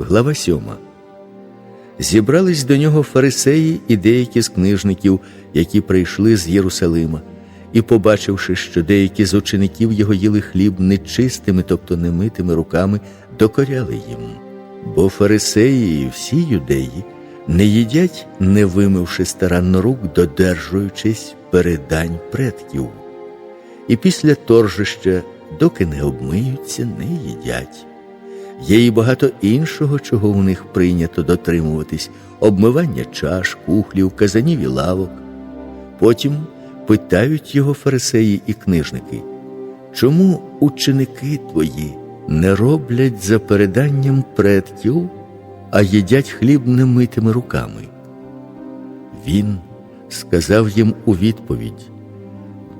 Глава 7. Зібрались до нього фарисеї і деякі з книжників, які прийшли з Єрусалима, і, побачивши, що деякі з учеників його їли хліб нечистими, тобто немитими руками, докоряли їм. Бо фарисеї і всі юдеї не їдять, не вимивши старанно рук, додержуючись передань предків. І після торжища, доки не обмиються, не їдять. Є і багато іншого, чого у них прийнято дотримуватись обмивання чаш, кухлів, казанів і лавок. Потім питають його фарисеї і книжники, чому ученики твої не роблять за переданням предків, а їдять хліб немитими руками? Він сказав їм у відповідь.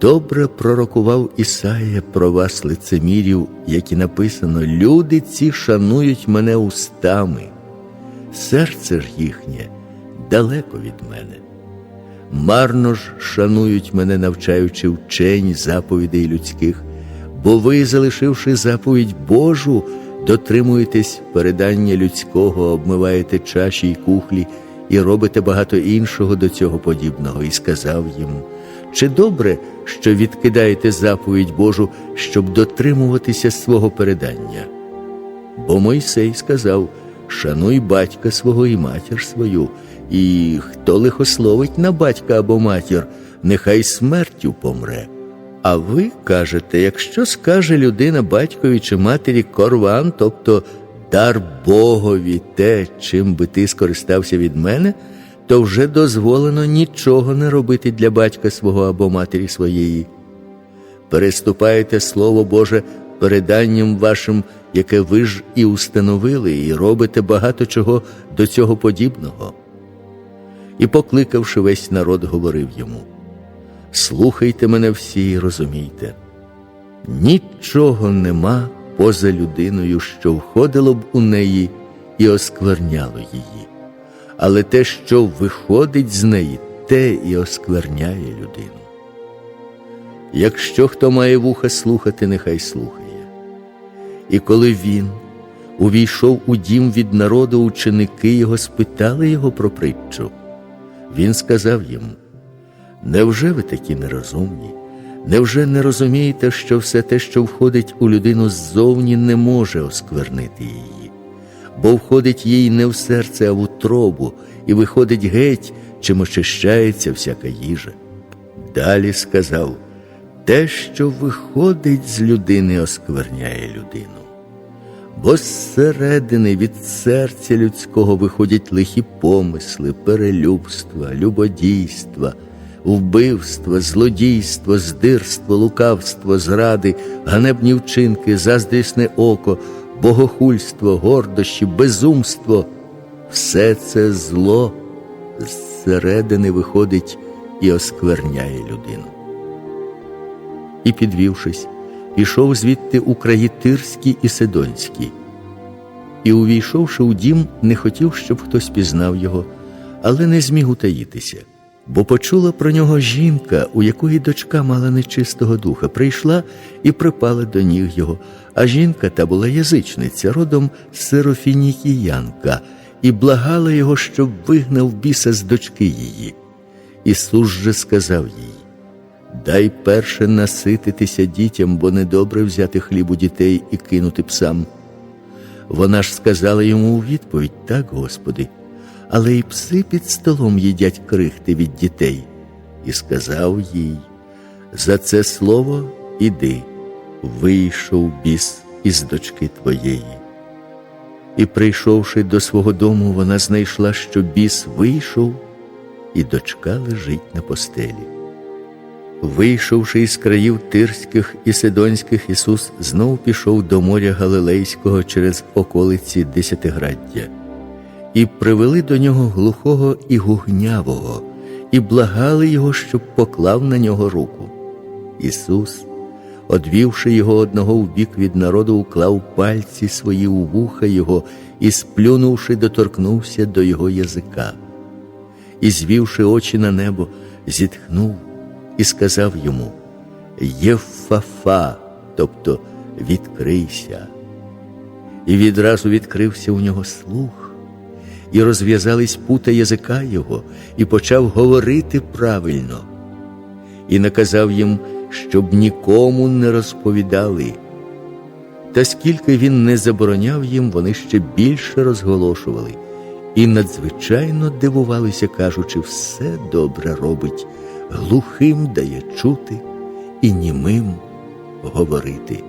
Добре пророкував Ісая про вас, лицемірів, як і написано, люди ці шанують мене устами, серце ж їхнє далеко від мене. Марно ж шанують мене, навчаючи вчень заповідей людських, бо ви, залишивши заповідь Божу, дотримуєтесь передання людського, обмиваєте чаші й кухлі і робите багато іншого до цього подібного, і сказав їм. Чи добре, що відкидаєте заповідь Божу, щоб дотримуватися свого передання? Бо Мойсей сказав: Шануй батька свого і матір свою, і хто лихословить на батька або матір, нехай смертю помре. А ви кажете, якщо скаже людина батькові чи матері корван, тобто дар Богові те, чим би ти скористався від мене то вже дозволено нічого не робити для батька свого або матері своєї. Переступаєте Слово Боже переданням вашим, яке ви ж і установили, і робите багато чого до цього подібного. І, покликавши весь народ, говорив йому: Слухайте мене всі і розумійте, нічого нема поза людиною, що входило б у неї і оскверняло її але те, що виходить з неї, те і оскверняє людину. Якщо хто має вуха слухати, нехай слухає. І коли він увійшов у дім від народу, ученики його спитали його про притчу, він сказав їм: Невже ви такі нерозумні? Невже не розумієте, що все те, що входить у людину ззовні, не може осквернити її? Бо входить їй не в серце, а в утробу, і виходить геть, чим очищається всяка їжа. Далі сказав те, що виходить з людини, оскверняє людину. Бо зсередини від серця людського виходять лихі помисли, перелюбства, любодійства, вбивства, злодійство, здирство, лукавство, зради, ганебні вчинки, заздрісне око богохульство, гордощі, безумство. Все це зло зсередини виходить і оскверняє людину. І, підвівшись, пішов звідти у краї Тирські і Сидонські, і, увійшовши у дім, не хотів, щоб хтось пізнав його, але не зміг утаїтися бо почула про нього жінка, у якої дочка мала нечистого духа, прийшла і припала до ніг його. А жінка та була язичниця, родом Серофінікіянка, і благала його, щоб вигнав біса з дочки її. Ісус же сказав їй: Дай перше насититися дітям, бо недобре взяти хліб у дітей і кинути псам. Вона ж сказала йому у відповідь: Так, Господи але й пси під столом їдять крихти від дітей. І сказав їй за це слово іди, вийшов біс із дочки твоєї. І, прийшовши до свого дому, вона знайшла, що біс вийшов, і дочка лежить на постелі. Вийшовши із країв Тирських і Сидонських, Ісус знов пішов до моря Галилейського через околиці Десятиграддя і привели до нього глухого і гугнявого, і благали його, щоб поклав на нього руку. Ісус, одвівши його одного в бік від народу, уклав пальці свої у вуха його і, сплюнувши, доторкнувся до його язика. І, звівши очі на небо, зітхнув і сказав йому: Єфафа, тобто відкрийся. і відразу відкрився у нього слух, і розв'язались пута язика його, і почав говорити правильно, і наказав їм, щоб нікому не розповідали. Та скільки він не забороняв їм, вони ще більше розголошували і надзвичайно дивувалися, кажучи, все добре робить, глухим дає чути і німим говорити.